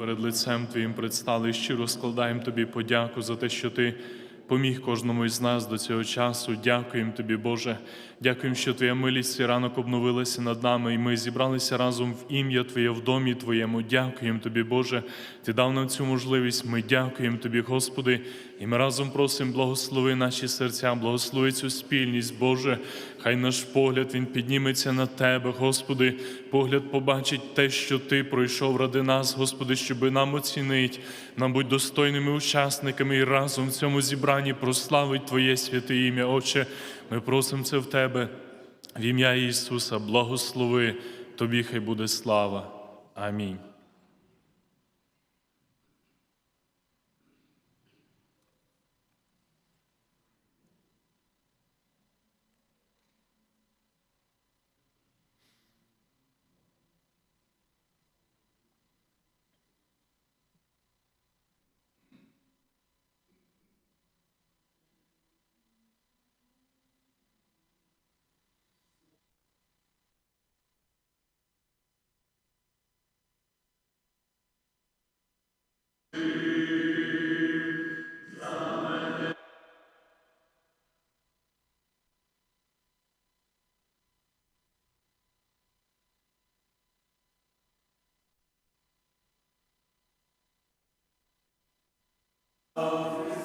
перед лицем Твоїм предстали щиро складаємо Тобі подяку за те, що Ти поміг кожному із нас до цього часу. Дякуємо Тобі, Боже. Дякуємо, що Твоя милість і ранок обновилася над нами, і ми зібралися разом в ім'я Твоє в домі Твоєму. Дякуємо Тобі, Боже. Ти дав нам цю можливість. Ми дякуємо Тобі, Господи, і ми разом просимо, благослови наші серця, благослови цю спільність, Боже. Хай наш погляд він підніметься на Тебе, Господи. Погляд побачить те, що Ти пройшов ради нас, Господи, щоби нам оцінить, нам будь достойними учасниками і разом в цьому зібранні прославить Твоє святе ім'я. Отче, ми просимо це в Тебе. В ім'я Ісуса, благослови, Тобі хай буде слава. Амінь. Um.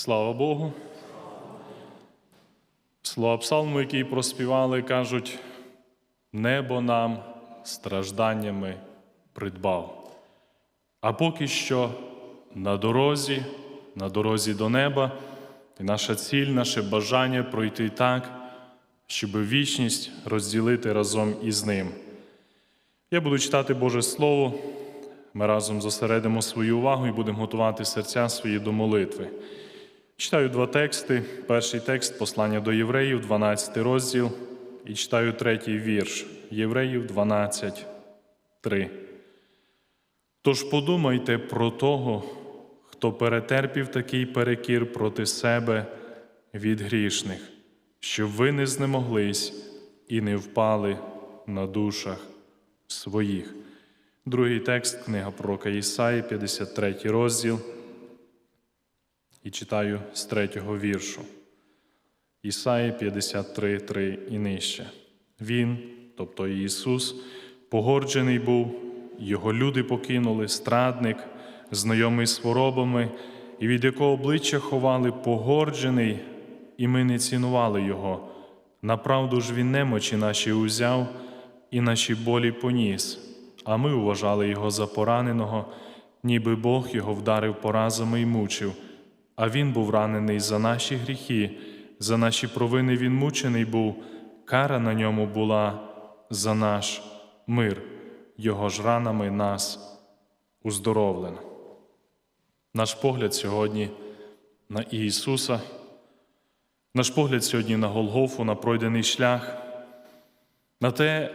Слава Богу. Слова псалму, який проспівали, кажуть, небо нам стражданнями придбав. А поки що на дорозі, на дорозі до неба, і наша ціль, наше бажання пройти так, щоб вічність розділити разом із ним. Я буду читати Боже Слово. Ми разом зосередимо свою увагу і будемо готувати серця свої до молитви. Читаю два тексти. Перший текст послання до євреїв, 12 розділ, і читаю третій вірш Євреїв 12, 3. Тож подумайте про того, хто перетерпів такий перекір проти себе від грішних, щоб ви не знемоглись і не впали на душах своїх. Другий текст, книга пророка Ісаї, 53 розділ. І читаю з третього віршу. Ісаї 53, 3 і нижче. Він, тобто Ісус, погорджений був, його люди покинули, страдник, знайомий з хворобами, і від якого обличчя ховали погорджений, і ми не цінували Його. Направду ж він немочі наші узяв і наші болі поніс, а ми вважали його за пораненого, ніби Бог його вдарив поразами і мучив. А він був ранений за наші гріхи, за наші провини він мучений був, кара на ньому була за наш мир, його ж ранами нас уздоровлено. Наш погляд сьогодні на Ісуса, наш погляд сьогодні на Голгофу, на пройдений шлях, на те,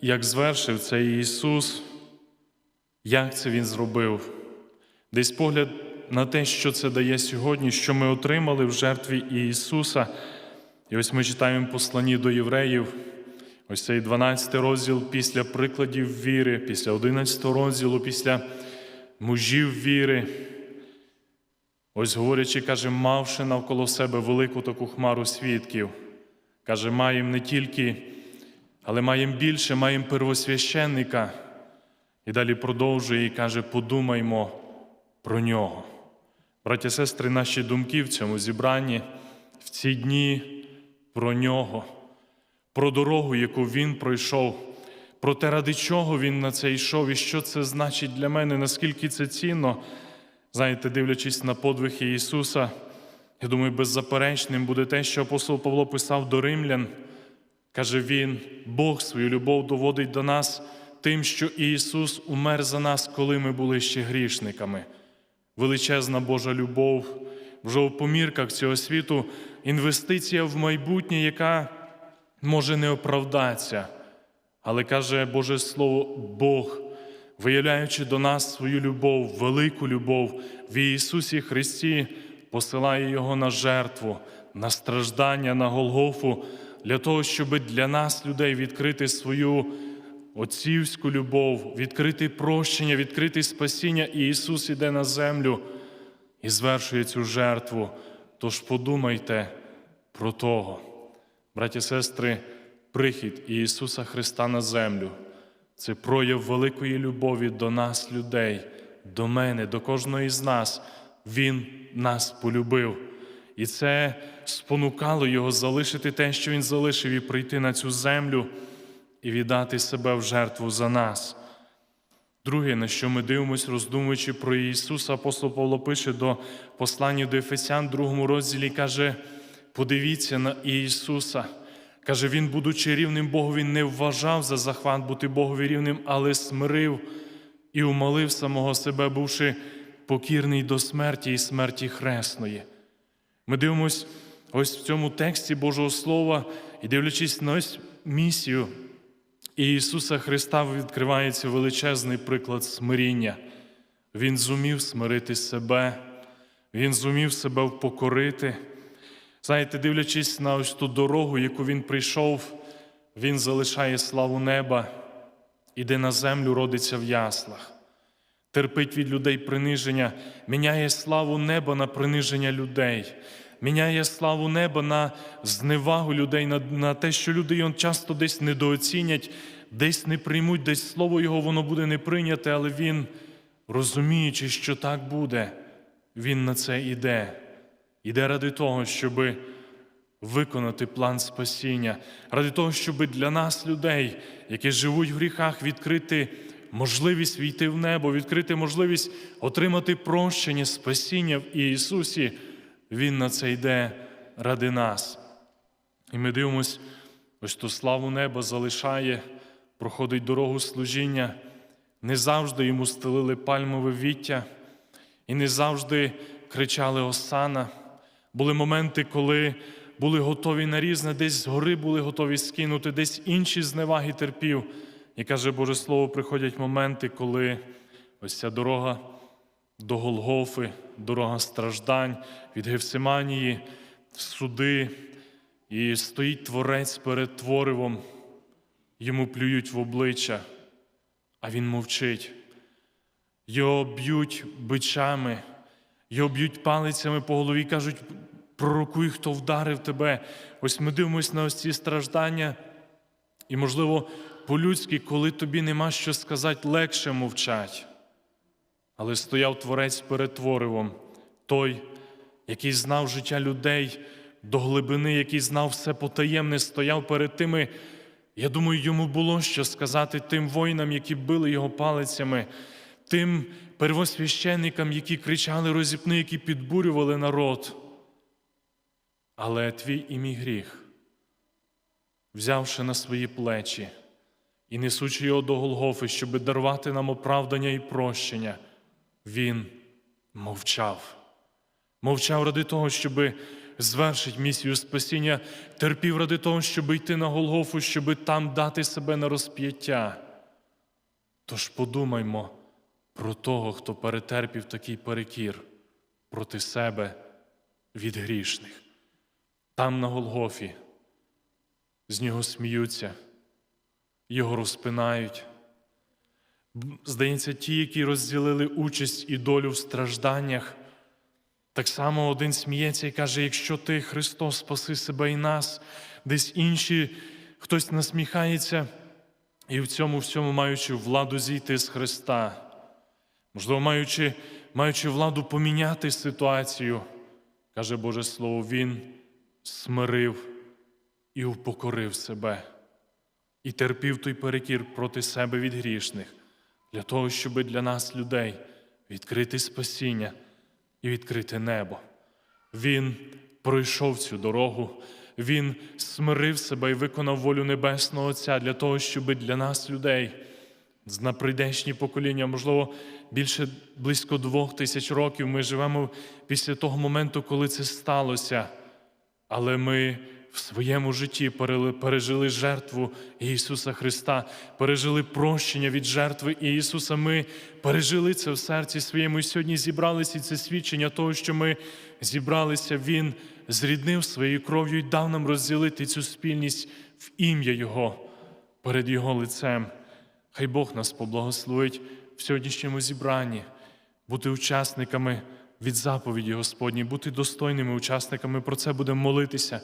як звершив цей Ісус, як це Він зробив, десь погляд на те, що це дає сьогодні, що ми отримали в жертві Ісуса. І ось ми читаємо послані до євреїв, ось цей 12 розділ після прикладів віри, після 11 розділу, після мужів віри. Ось говорячи, каже, мавши навколо себе велику таку хмару свідків. Каже, маємо не тільки, але маємо більше, маємо первосвященника. І далі продовжує і каже, подумаймо про нього. Браті сестри, наші думки в цьому зібранні в ці дні про нього, про дорогу, яку він пройшов, про те, ради чого він на це йшов, і що це значить для мене, наскільки це цінно. Знаєте, дивлячись на подвиг Ісуса, я думаю, беззаперечним буде те, що апостол Павло писав до римлян. Каже він, Бог свою любов доводить до нас тим, що Ісус умер за нас, коли ми були ще грішниками. Величезна Божа любов, вже в помірках цього світу, інвестиція в майбутнє, яка може не оправдатися. Але каже Боже Слово, Бог, виявляючи до нас свою любов, велику любов в Ісусі Христі, посилає Його на жертву, на страждання, на Голгофу, для того, щоб для нас, людей, відкрити свою отцівську любов, відкрити прощення, відкрити спасіння, і Ісус іде на землю і звершує цю жертву. Тож подумайте про того, браті і сестри, прихід Ісуса Христа на землю. Це прояв великої любові до нас, людей, до мене, до кожного із нас. Він нас полюбив. І це спонукало Його залишити те, що Він залишив, і прийти на цю землю і віддати себе в жертву за нас. Друге, на що ми дивимося, роздумуючи про Ісуса, апостол Павло пише до послання до Ефесян, другому розділі, каже: подивіться на Ісуса. Каже, Він, будучи рівним Богу, Він не вважав за захват бути Богові рівним, але смирив і умолив самого себе, бувши покірний до смерті і смерті хресної. Ми дивимося ось в цьому тексті Божого Слова і дивлячись на ось місію Ісуса Христа, відкривається величезний приклад смиріння. Він зумів смирити себе, Він зумів себе впокорити. Знаєте, дивлячись на ось ту дорогу, яку він прийшов, він залишає славу неба, іде на землю, родиться в яслах, терпить від людей приниження, міняє славу неба на приниження людей, міняє славу неба на зневагу людей, на, на те, що люди його часто десь недооцінять, десь не приймуть, десь слово Його воно буде не прийняте, але він, розуміючи, що так буде, він на це іде. Іде ради того, щоб виконати план спасіння, ради того, щоб для нас, людей, які живуть в гріхах, відкрити можливість війти в небо, відкрити можливість отримати прощення, спасіння в Ісусі. Він на це йде ради нас. І ми дивимось, ось ту славу неба залишає, проходить дорогу служіння. Не завжди йому стелили пальмове віття, і не завжди кричали Осана. Були моменти, коли були готові на різне, десь згори були готові скинути, десь інші зневаги терпів. І каже Боже Слово, приходять моменти, коли ось ця дорога до Голгофи, дорога страждань від Гевсиманії, суди, і стоїть творець перед творивом, йому плюють в обличчя, а він мовчить. Його б'ють бичами, його б'ють палицями по голові, кажуть, пророкуй, хто вдарив тебе. Ось ми дивимося на ось ці страждання, і, можливо, по-людськи, коли тобі нема що сказати, легше мовчать. Але стояв творець перед творивом, той, який знав життя людей до глибини, який знав все потаємне, стояв перед тими. Я думаю, йому було що сказати тим воїнам, які били його палицями, тим первосвященникам, які кричали розіпни, які підбурювали народ. Але твій і мій гріх, взявши на свої плечі і несучи його до Голгофи, щоб дарувати нам оправдання і прощення, він мовчав. Мовчав ради того, щоб звершити місію спасіння, терпів ради того, щоб йти на Голгофу, щоб там дати себе на розп'яття. Тож подумаймо про того, хто перетерпів такий перекір проти себе від грішних. Там на Голгофі з нього сміються, його розпинають. Здається, ті, які розділили участь і долю в стражданнях. Так само один сміється і каже: якщо ти, Христос, спаси себе і нас, десь інші, хтось насміхається, і в цьому всьому маючи владу зійти з Христа, можливо, маючи, маючи владу поміняти ситуацію, каже Боже Слово, Він смирив і упокорив себе, і терпів той перекір проти себе від грішних, для того, щоб для нас, людей, відкрити спасіння і відкрите небо. Він пройшов цю дорогу, Він смирив себе і виконав волю Небесного Отця для того, щоб для нас, людей, на прийдешні покоління, можливо, більше близько двох тисяч років ми живемо після того моменту, коли це сталося. Але ми в своєму житті пережили жертву Ісуса Христа, пережили прощення від жертви Ісуса. Ми пережили це в серці своєму. І сьогодні зібралися і це свідчення того, що ми зібралися. Він зріднив своєю кров'ю і дав нам розділити цю спільність в ім'я Його перед Його лицем. Хай Бог нас поблагословить в сьогоднішньому зібранні, бути учасниками від заповіді Господні, бути достойними учасниками. Про це будемо молитися.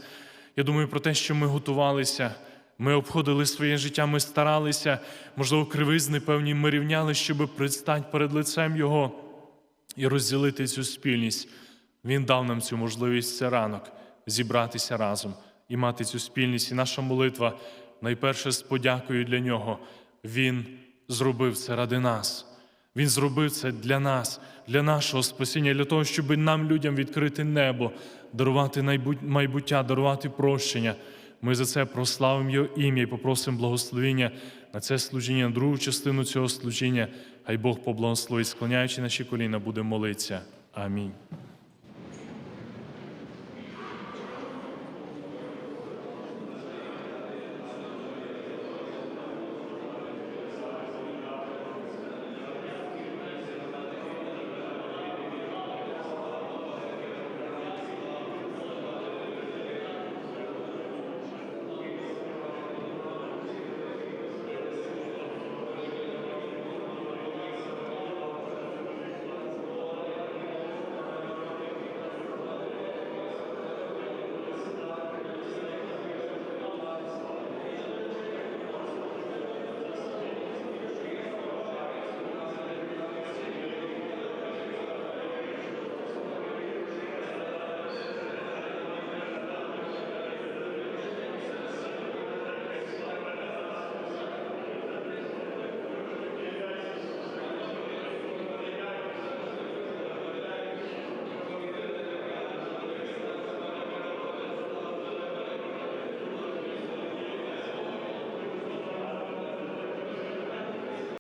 Я думаю про те, що ми готувалися, ми обходили своє життя, ми старалися, можливо, кривизни певні ми рівняли, щоб предстати перед лицем Його і розділити цю спільність. Він дав нам цю можливість це ранок зібратися разом і мати цю спільність. І наша молитва найперше з подякою для нього. Він зробив це ради нас. Він зробив це для нас, для нашого спасіння, для того, щоб нам, людям, відкрити небо, дарувати майбуття, дарувати прощення. Ми за це прославимо Його ім'я і попросимо благословення на це служіння, на другу частину цього служіння. Хай Бог поблагословить, склоняючи наші коліна, будемо молитися. Амінь.